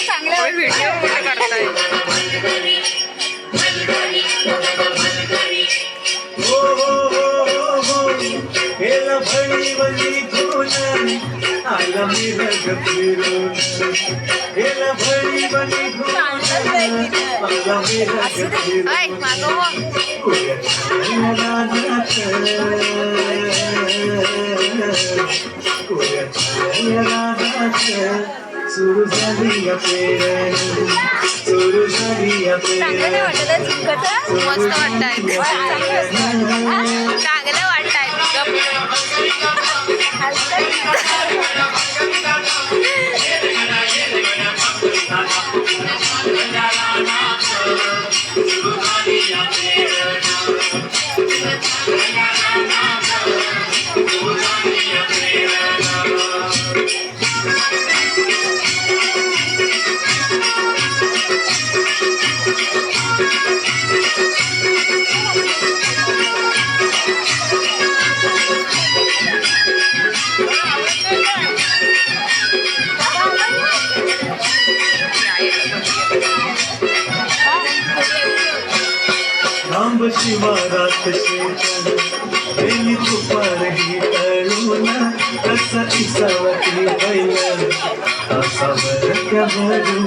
चांगल्यावर video कुठे करताय आला मी सुरू झाली या पेरण सुरू झाली या चांगलं नाही वाटत थांब शिवारात शेतन बेली तुपारही तळून कसा इसावती बैल तासावर भरून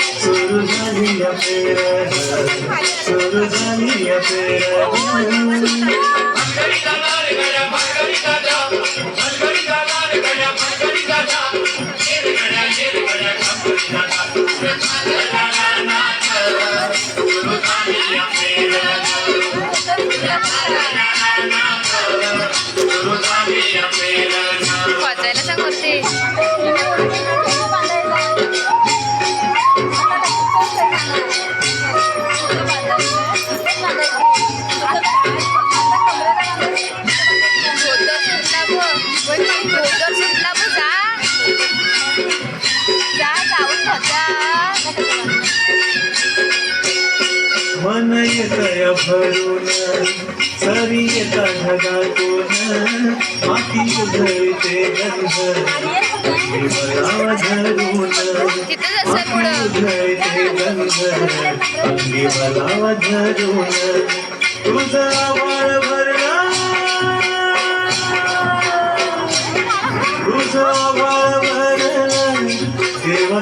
सुरू झाली या पेरण सुरू झाली या पेरण भरून सरी येता ढगातून माती उधळते गंध धरून उधळते गंध देवळा धरून तुझा आवाळ भरला तुझा भरला देवा